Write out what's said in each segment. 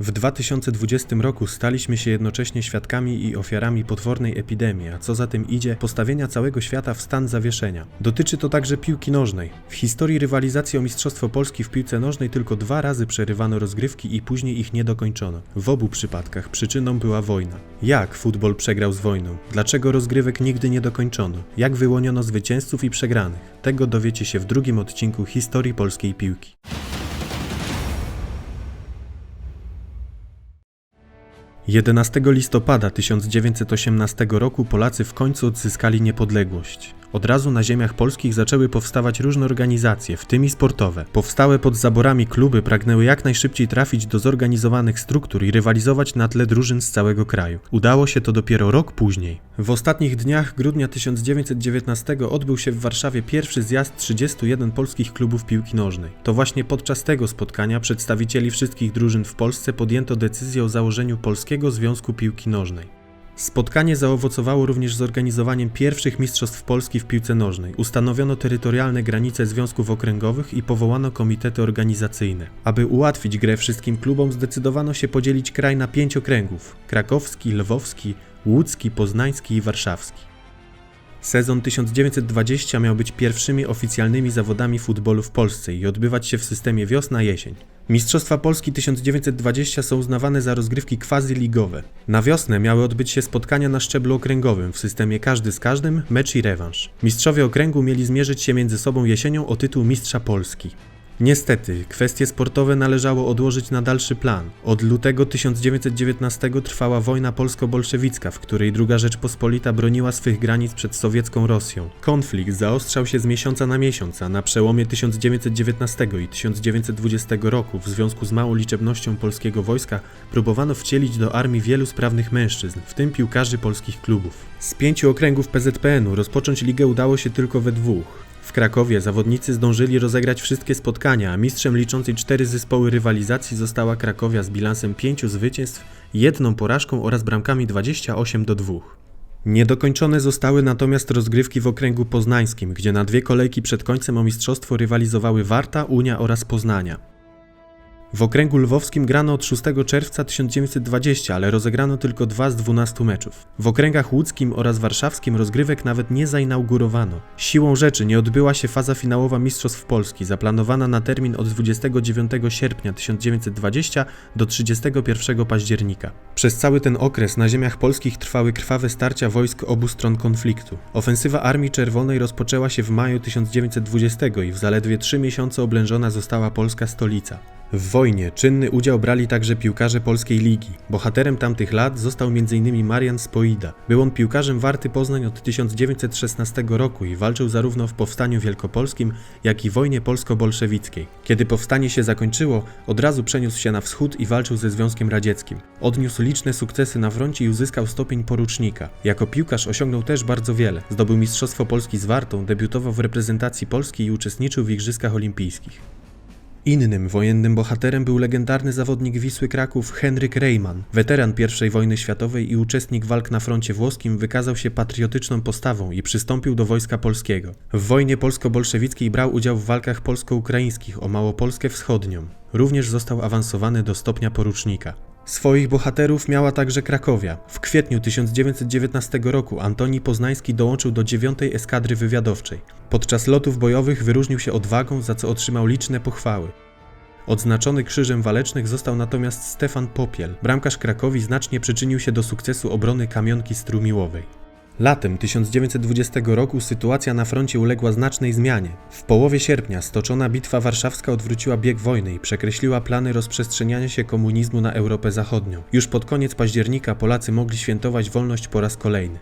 W 2020 roku staliśmy się jednocześnie świadkami i ofiarami potwornej epidemii, a co za tym idzie, postawienia całego świata w stan zawieszenia. Dotyczy to także piłki nożnej. W historii rywalizacji o Mistrzostwo Polski w piłce nożnej tylko dwa razy przerywano rozgrywki i później ich nie dokończono. W obu przypadkach przyczyną była wojna. Jak futbol przegrał z wojną? Dlaczego rozgrywek nigdy nie dokończono? Jak wyłoniono zwycięzców i przegranych? Tego dowiecie się w drugim odcinku historii polskiej piłki. 11 listopada 1918 roku Polacy w końcu odzyskali niepodległość. Od razu na ziemiach polskich zaczęły powstawać różne organizacje, w tym i sportowe. Powstałe pod zaborami kluby pragnęły jak najszybciej trafić do zorganizowanych struktur i rywalizować na tle drużyn z całego kraju. Udało się to dopiero rok później. W ostatnich dniach grudnia 1919 odbył się w Warszawie pierwszy zjazd 31 polskich klubów piłki nożnej. To właśnie podczas tego spotkania przedstawicieli wszystkich drużyn w Polsce podjęto decyzję o założeniu Polskiego Związku Piłki Nożnej. Spotkanie zaowocowało również zorganizowaniem pierwszych Mistrzostw Polski w piłce nożnej. Ustanowiono terytorialne granice związków okręgowych i powołano komitety organizacyjne. Aby ułatwić grę wszystkim klubom, zdecydowano się podzielić kraj na pięć okręgów: krakowski, lwowski, łódzki, poznański i warszawski. Sezon 1920 miał być pierwszymi oficjalnymi zawodami futbolu w Polsce i odbywać się w systemie wiosna-jesień. Mistrzostwa Polski 1920 są uznawane za rozgrywki quasi-ligowe. Na wiosnę miały odbyć się spotkania na szczeblu okręgowym w systemie każdy z każdym, mecz i rewanż. Mistrzowie okręgu mieli zmierzyć się między sobą jesienią o tytuł Mistrza Polski. Niestety, kwestie sportowe należało odłożyć na dalszy plan. Od lutego 1919 trwała wojna polsko-bolszewicka, w której II Rzeczpospolita broniła swych granic przed sowiecką Rosją. Konflikt zaostrzał się z miesiąca na miesiąc, a na przełomie 1919 i 1920 roku w związku z małą liczebnością polskiego wojska próbowano wcielić do armii wielu sprawnych mężczyzn, w tym piłkarzy polskich klubów. Z pięciu okręgów PZPN-u rozpocząć ligę udało się tylko we dwóch. W Krakowie zawodnicy zdążyli rozegrać wszystkie spotkania, a mistrzem liczącej cztery zespoły rywalizacji została Krakowia z bilansem pięciu zwycięstw, jedną porażką oraz bramkami 28 do 2. Niedokończone zostały natomiast rozgrywki w okręgu poznańskim, gdzie na dwie kolejki przed końcem o mistrzostwo rywalizowały Warta, Unia oraz Poznania. W okręgu lwowskim grano od 6 czerwca 1920, ale rozegrano tylko dwa z 12 meczów. W okręgach łódzkim oraz warszawskim rozgrywek nawet nie zainaugurowano. Siłą rzeczy nie odbyła się faza finałowa Mistrzostw Polski, zaplanowana na termin od 29 sierpnia 1920 do 31 października. Przez cały ten okres na ziemiach polskich trwały krwawe starcia wojsk obu stron konfliktu. Ofensywa Armii Czerwonej rozpoczęła się w maju 1920 i w zaledwie trzy miesiące oblężona została polska stolica. W wojnie czynny udział brali także piłkarze polskiej ligi. Bohaterem tamtych lat został m.in. Marian Spoida. Był on piłkarzem Warty Poznań od 1916 roku i walczył zarówno w Powstaniu Wielkopolskim, jak i wojnie polsko-bolszewickiej. Kiedy powstanie się zakończyło, od razu przeniósł się na wschód i walczył ze Związkiem Radzieckim. Odniósł liczne sukcesy na froncie i uzyskał stopień porucznika. Jako piłkarz osiągnął też bardzo wiele. Zdobył Mistrzostwo Polski z Wartą, debiutował w reprezentacji Polski i uczestniczył w Igrzyskach Olimpijskich. Innym wojennym bohaterem był legendarny zawodnik Wisły Kraków Henryk Reimann. Weteran I wojny światowej i uczestnik walk na froncie włoskim wykazał się patriotyczną postawą i przystąpił do wojska polskiego. W wojnie polsko-bolszewickiej brał udział w walkach polsko-ukraińskich o Małopolskę Wschodnią. Również został awansowany do stopnia porucznika. Swoich bohaterów miała także Krakowia. W kwietniu 1919 roku Antoni Poznański dołączył do 9 Eskadry Wywiadowczej. Podczas lotów bojowych wyróżnił się odwagą, za co otrzymał liczne pochwały. Odznaczony Krzyżem Walecznych został natomiast Stefan Popiel. Bramkarz Krakowi znacznie przyczynił się do sukcesu obrony Kamionki Strumiłowej. Latem 1920 roku sytuacja na froncie uległa znacznej zmianie. W połowie sierpnia stoczona bitwa warszawska odwróciła bieg wojny i przekreśliła plany rozprzestrzeniania się komunizmu na Europę Zachodnią. Już pod koniec października Polacy mogli świętować wolność po raz kolejny.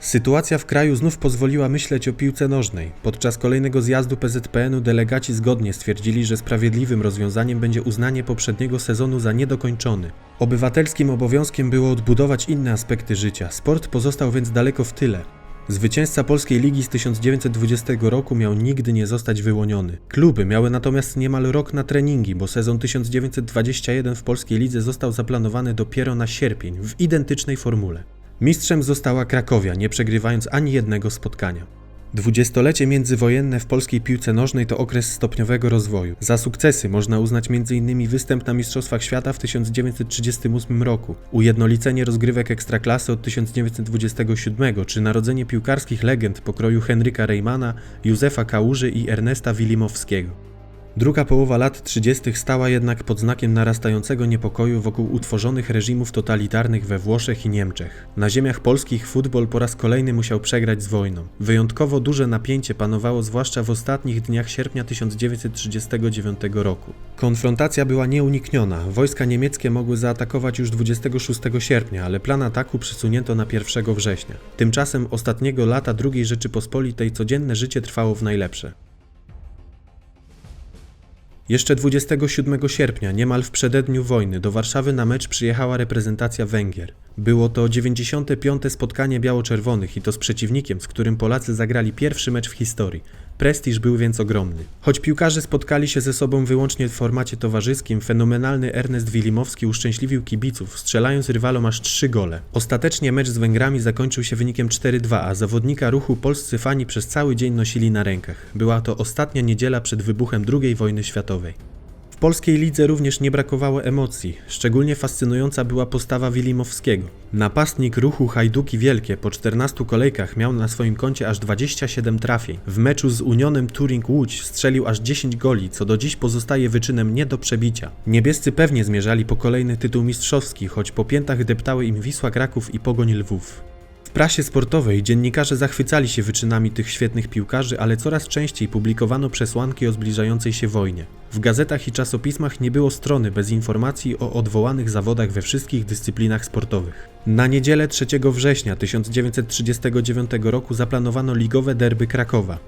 Sytuacja w kraju znów pozwoliła myśleć o piłce nożnej. Podczas kolejnego zjazdu PZPN-u delegaci zgodnie stwierdzili, że sprawiedliwym rozwiązaniem będzie uznanie poprzedniego sezonu za niedokończony. Obywatelskim obowiązkiem było odbudować inne aspekty życia. Sport pozostał więc daleko w tyle. Zwycięzca Polskiej Ligi z 1920 roku miał nigdy nie zostać wyłoniony. Kluby miały natomiast niemal rok na treningi, bo sezon 1921 w Polskiej Lidze został zaplanowany dopiero na sierpień w identycznej formule. Mistrzem została Krakowia, nie przegrywając ani jednego spotkania. Dwudziestolecie międzywojenne w polskiej piłce nożnej to okres stopniowego rozwoju. Za sukcesy można uznać m.in. występ na Mistrzostwach Świata w 1938 roku, ujednolicenie rozgrywek ekstraklasy od 1927 czy narodzenie piłkarskich legend pokroju Henryka Reymana, Józefa Kałuży i Ernesta Wilimowskiego. Druga połowa lat 30. stała jednak pod znakiem narastającego niepokoju wokół utworzonych reżimów totalitarnych we Włoszech i Niemczech. Na ziemiach polskich futbol po raz kolejny musiał przegrać z wojną. Wyjątkowo duże napięcie panowało zwłaszcza w ostatnich dniach sierpnia 1939 roku. Konfrontacja była nieunikniona. Wojska niemieckie mogły zaatakować już 26 sierpnia, ale plan ataku przesunięto na 1 września. Tymczasem ostatniego lata II Rzeczypospolitej codzienne życie trwało w najlepsze. Jeszcze 27 sierpnia, niemal w przededniu wojny, do Warszawy na mecz przyjechała reprezentacja Węgier. Było to 95. spotkanie biało-czerwonych i to z przeciwnikiem, z którym Polacy zagrali pierwszy mecz w historii. Prestiż był więc ogromny. Choć piłkarze spotkali się ze sobą wyłącznie w formacie towarzyskim, fenomenalny Ernest Wilimowski uszczęśliwił kibiców, strzelając rywalom aż trzy gole. Ostatecznie mecz z Węgrami zakończył się wynikiem 4-2, a zawodnika ruchu polscy fani przez cały dzień nosili na rękach. Była to ostatnia niedziela przed wybuchem II wojny światowej. W polskiej lidze również nie brakowało emocji. Szczególnie fascynująca była postawa Wilimowskiego. Napastnik ruchu Hajduki Wielkie po 14 kolejkach miał na swoim koncie aż 27 trafień. W meczu z Unionem Turing Łódź strzelił aż 10 goli, co do dziś pozostaje wyczynem nie do przebicia. Niebiescy pewnie zmierzali po kolejny tytuł mistrzowski, choć po piętach deptały im Wisła Kraków i Pogoń Lwów. Prasie sportowej dziennikarze zachwycali się wyczynami tych świetnych piłkarzy, ale coraz częściej publikowano przesłanki o zbliżającej się wojnie. W gazetach i czasopismach nie było strony bez informacji o odwołanych zawodach we wszystkich dyscyplinach sportowych. Na niedzielę 3 września 1939 roku zaplanowano ligowe derby Krakowa.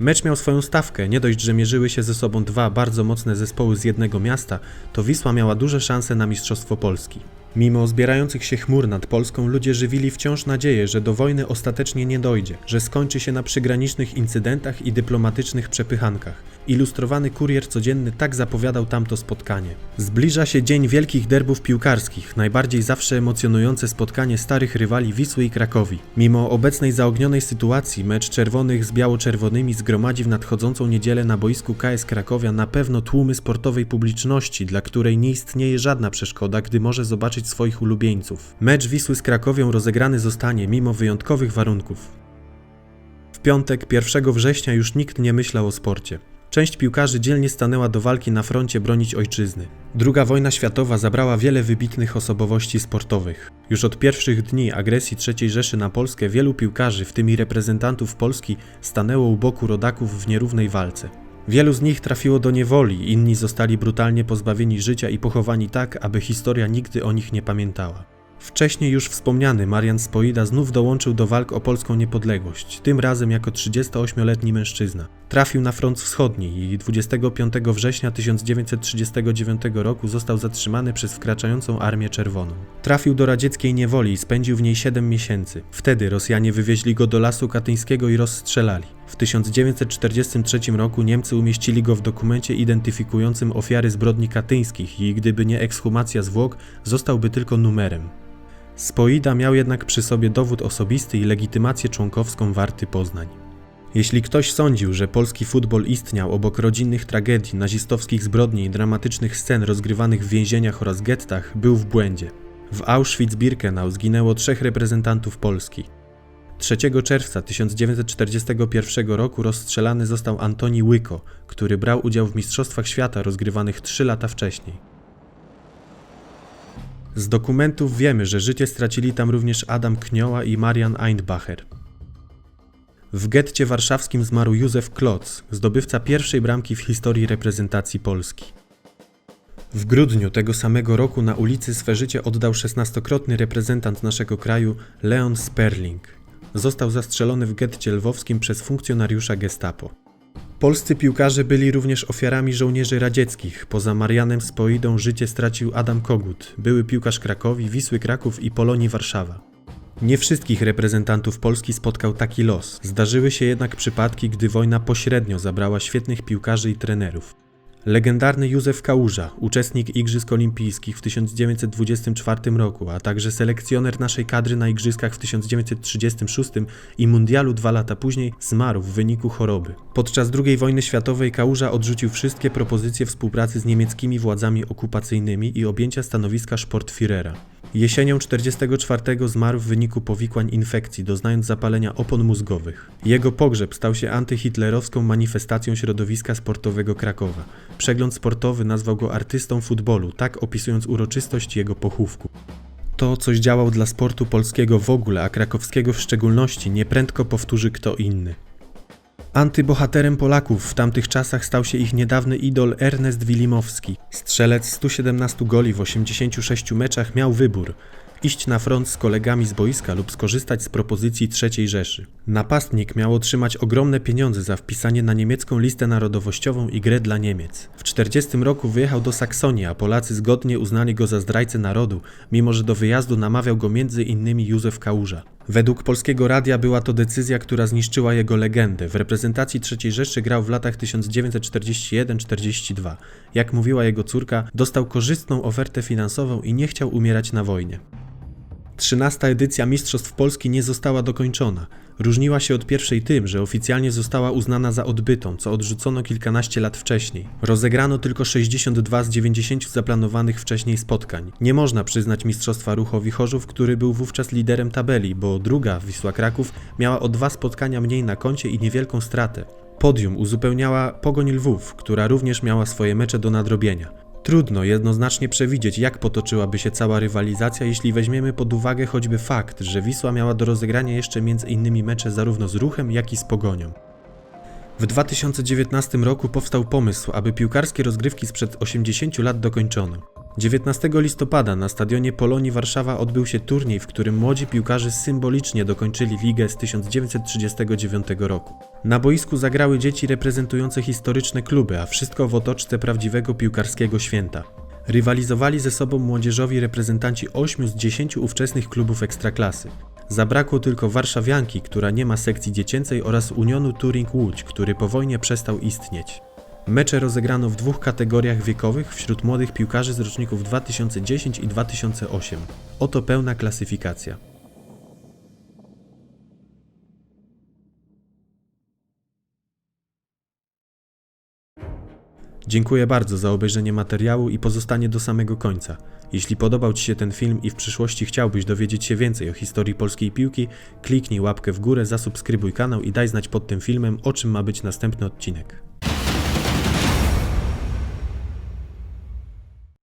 Mecz miał swoją stawkę, nie dość, że mierzyły się ze sobą dwa bardzo mocne zespoły z jednego miasta, to Wisła miała duże szanse na Mistrzostwo Polski. Mimo zbierających się chmur nad Polską, ludzie żywili wciąż nadzieję, że do wojny ostatecznie nie dojdzie, że skończy się na przygranicznych incydentach i dyplomatycznych przepychankach. Ilustrowany kurier codzienny tak zapowiadał tamto spotkanie. Zbliża się dzień wielkich derbów piłkarskich, najbardziej zawsze emocjonujące spotkanie starych rywali Wisły i Krakowi. Mimo obecnej zaognionej sytuacji, mecz czerwonych z biało-czerwonymi zgromadzi w nadchodzącą niedzielę na boisku KS Krakowia na pewno tłumy sportowej publiczności, dla której nie istnieje żadna przeszkoda, gdy może zobaczyć swoich ulubieńców. Mecz Wisły z Krakowią rozegrany zostanie mimo wyjątkowych warunków. W piątek, 1 września, już nikt nie myślał o sporcie. Część piłkarzy dzielnie stanęła do walki na froncie bronić ojczyzny. Druga wojna światowa zabrała wiele wybitnych osobowości sportowych. Już od pierwszych dni agresji III Rzeszy na Polskę wielu piłkarzy, w tym i reprezentantów Polski, stanęło u boku rodaków w nierównej walce. Wielu z nich trafiło do niewoli, inni zostali brutalnie pozbawieni życia i pochowani tak, aby historia nigdy o nich nie pamiętała. Wcześniej już wspomniany Marian Spoida znów dołączył do walk o polską niepodległość, tym razem jako 38-letni mężczyzna. Trafił na front wschodni i 25 września 1939 roku został zatrzymany przez wkraczającą Armię Czerwoną. Trafił do radzieckiej niewoli i spędził w niej 7 miesięcy. Wtedy Rosjanie wywieźli go do lasu katyńskiego i rozstrzelali. W 1943 roku Niemcy umieścili go w dokumencie identyfikującym ofiary zbrodni katyńskich i gdyby nie ekshumacja zwłok, zostałby tylko numerem. Spoida miał jednak przy sobie dowód osobisty i legitymację członkowską Warty Poznań. Jeśli ktoś sądził, że polski futbol istniał obok rodzinnych tragedii, nazistowskich zbrodni i dramatycznych scen rozgrywanych w więzieniach oraz gettach, był w błędzie. W Auschwitz-Birkenau zginęło trzech reprezentantów Polski. 3 czerwca 1941 roku rozstrzelany został Antoni Łyko, który brał udział w Mistrzostwach Świata rozgrywanych trzy lata wcześniej. Z dokumentów wiemy, że życie stracili tam również Adam Knioła i Marian Eindbacher. W getcie warszawskim zmarł Józef Kloc, zdobywca pierwszej bramki w historii reprezentacji Polski. W grudniu tego samego roku na ulicy swe życie oddał szesnastokrotny reprezentant naszego kraju Leon Sperling. Został zastrzelony w getcie lwowskim przez funkcjonariusza gestapo. Polscy piłkarze byli również ofiarami żołnierzy radzieckich. Poza Marianem Spoidą życie stracił Adam Kogut, były piłkarz Krakowi, Wisły Kraków i Polonii Warszawa. Nie wszystkich reprezentantów Polski spotkał taki los. Zdarzyły się jednak przypadki, gdy wojna pośrednio zabrała świetnych piłkarzy i trenerów. Legendarny Józef Kałuża, uczestnik Igrzysk Olimpijskich w 1924 roku, a także selekcjoner naszej kadry na Igrzyskach w 1936 i Mundialu dwa lata później, zmarł w wyniku choroby. Podczas II wojny światowej Kałuża odrzucił wszystkie propozycje współpracy z niemieckimi władzami okupacyjnymi i objęcia stanowiska Sportführera. Jesienią 1944 zmarł w wyniku powikłań infekcji, doznając zapalenia opon mózgowych. Jego pogrzeb stał się antyhitlerowską manifestacją środowiska sportowego Krakowa. Przegląd sportowy nazwał go artystą futbolu, tak opisując uroczystość jego pochówku. To, coś działał dla sportu polskiego w ogóle, a krakowskiego w szczególności, nieprędko powtórzy kto inny. Antybohaterem Polaków w tamtych czasach stał się ich niedawny idol Ernest Wilimowski. Strzelec 117 goli w 86 meczach miał wybór: iść na front z kolegami z boiska lub skorzystać z propozycji III Rzeszy. Napastnik miał otrzymać ogromne pieniądze za wpisanie na niemiecką listę narodowościową i grę dla Niemiec. W 40 roku wyjechał do Saksonii, a Polacy zgodnie uznali go za zdrajcę narodu, mimo że do wyjazdu namawiał go między innymi Józef Kałuża. Według polskiego radia była to decyzja, która zniszczyła jego legendę. W reprezentacji III Rzeszy grał w latach 1941-42. Jak mówiła jego córka, dostał korzystną ofertę finansową i nie chciał umierać na wojnie. Trzynasta edycja Mistrzostw Polski nie została dokończona. Różniła się od pierwszej tym, że oficjalnie została uznana za odbytą, co odrzucono kilkanaście lat wcześniej. Rozegrano tylko 62 z 90 zaplanowanych wcześniej spotkań. Nie można przyznać Mistrzostwa Ruchowi Chorzów, który był wówczas liderem tabeli, bo druga, Wisła Kraków, miała o dwa spotkania mniej na koncie i niewielką stratę. Podium uzupełniała Pogoń Lwów, która również miała swoje mecze do nadrobienia. Trudno jednoznacznie przewidzieć, jak potoczyłaby się cała rywalizacja, jeśli weźmiemy pod uwagę choćby fakt, że Wisła miała do rozegrania jeszcze m.in. mecze zarówno z Ruchem, jak i z Pogonią. W 2019 roku powstał pomysł, aby piłkarskie rozgrywki sprzed 80 lat dokończono. 19 listopada na stadionie Polonii Warszawa odbył się turniej, w którym młodzi piłkarze symbolicznie dokończyli ligę z 1939 roku. Na boisku zagrały dzieci reprezentujące historyczne kluby, a wszystko w otoczce prawdziwego piłkarskiego święta. Rywalizowali ze sobą młodzieżowi reprezentanci 8 z 10 ówczesnych klubów ekstraklasy. Zabrakło tylko Warszawianki, która nie ma sekcji dziecięcej oraz Unionu Turing Łódź, który po wojnie przestał istnieć. Mecze rozegrano w dwóch kategoriach wiekowych wśród młodych piłkarzy z roczników 2010 i 2008. Oto pełna klasyfikacja. Dziękuję bardzo za obejrzenie materiału i pozostanie do samego końca. Jeśli podobał Ci się ten film i w przyszłości chciałbyś dowiedzieć się więcej o historii polskiej piłki, kliknij łapkę w górę, zasubskrybuj kanał i daj znać pod tym filmem, o czym ma być następny odcinek.